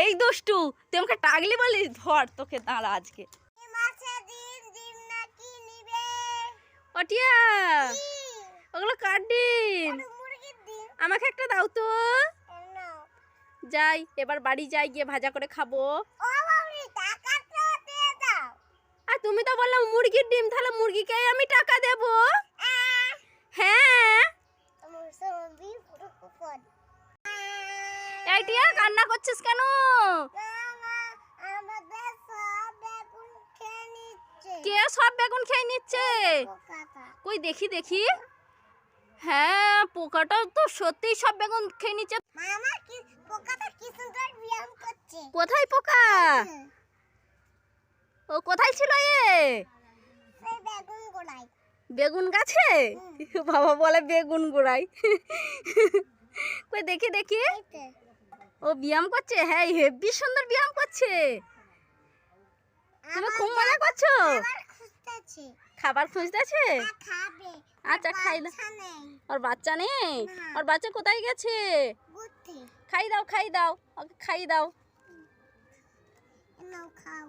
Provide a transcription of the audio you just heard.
এই দুষ্টু তুই আমাকে টাগলি বলি ধর তোকে দাঁড়া আজকে। অটিয়া ওগুলো কার ডিম। আমাকে একটা দাও তো। যাই এবার বাড়ি যাই গিয়ে ভাজা করে খাব। আর তুমি তো বললাম মুরগির ডিম তাহলে মুরগিকে আমি টাকা দেব। হ্যাঁ। কান্না করছিস কেন? কে? সব বেগুন খেয়ে নিচ্ছে। কই দেখি দেখি। হ্যাঁ পোকাটা তো সত্যিই সব বেগুন খেয়ে নিচ্ছে। মামা কি পোকাটা কি সুন্দর ব্যায়াম করছে। কোথায় পোকা? ও কোথায় ছিল এ? বেগুন গোড়ায়। বেগুন গাছে? বাবা বলে বেগুন গোড়াই কই দেখি দেখি। ও ব্যায়াম করছে? হ্যাঁ হেভি সুন্দর ব্যায়াম করছে। তুমি খুব মজা করছ? খাবার খুঁজতেছে আচ্ছা, খাই দাও। ওর বাচ্চা নেই? ওর বাচ্চা কোথায় গেছে? খাই দাও খাই দাও। ওকে খাই দাও। খাও।